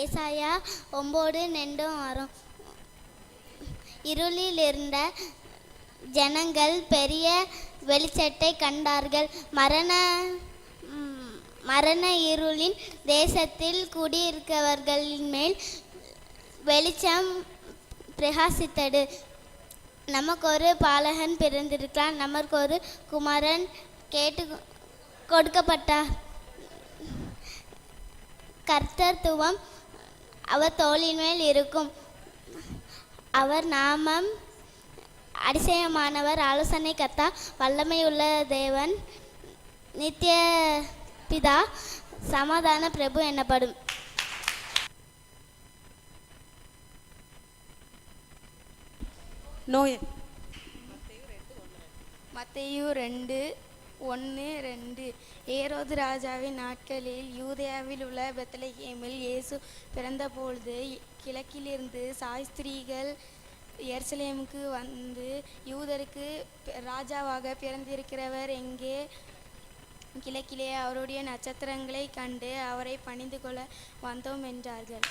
ஏசாயா ஒம்போது ரெண்டும் வரும் இருளில் இருந்த ஜனங்கள் பெரிய வெளிச்சத்தை கண்டார்கள். மரண மரண இருளின் தேசத்தில் குடியிருக்கவர்களின் மேல் வெளிச்சம் பிரகாசித்தது. நமக்கு ஒரு பாலகன் பிறந்திருக்கிறான். நமக்கு ஒரு குமரன் கேட்டு கொடுக்கப்பட்டார். கர்த்தத்துவம் அவர் தோளின் மேல் இருக்கும். அவர் நாமம் அதிசயமானவர். ஆலோசனை கத்தா வல்லமையுள்ள தேவன் நித்திய பிதா சமாதான பிரபு எனப்படும். நோய். மத்தேயு ரெண்டு. ஒன்று ரெண்டு. ஏரோது ராஜாவின் நாட்களில் யூதேயாவில் உள்ள பெத்தலஹேமில் இயேசு பிறந்தபொழுது கிழக்கிலிருந்து சாஸ்திரிகள் எருசலேமுக்கு வந்து யூதருக்கு ராஜாவாக பிறந்திருக்கிறவர் எங்கே? கிழக்கிலே அவருடைய நட்சத்திரங்களை கண்டு அவரை பணிந்து கொள்ள வந்தோம் என்றார்கள்.